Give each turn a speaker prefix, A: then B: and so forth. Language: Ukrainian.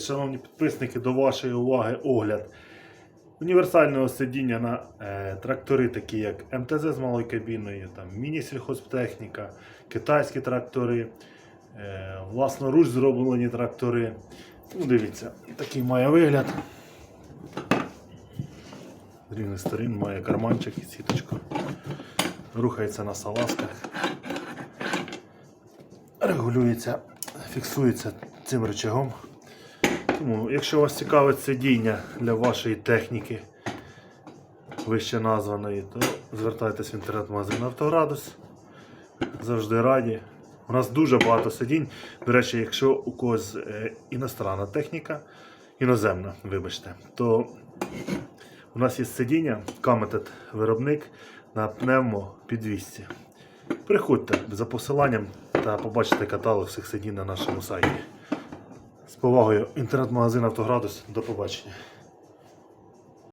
A: Шановні підписники, до вашої уваги огляд універсального сидіння на е, трактори, такі як МТЗ з малою кабіною, там, міні-сільхозтехніка, китайські трактори, е, власноруч зроблені трактори. Ну, дивіться, такий має вигляд. З рівних сторін має карманчик і сіточку. Рухається на салазках. Регулюється, фіксується цим рычагом. Тому, якщо вас цікавить сидіння для вашої техніки вище названої, то звертайтесь в інтернет-магазин Автоградус. Завжди раді. У нас дуже багато сидінь. До речі, якщо у когось е, іностранна техніка, іноземна, вибачте, то у нас є сидіння, Каметет виробник на пневмо підвісці. Приходьте за посиланням та побачите каталог всіх сидінь на нашому сайті. З повагою, інтернет-магазин Автоградус. До побачення.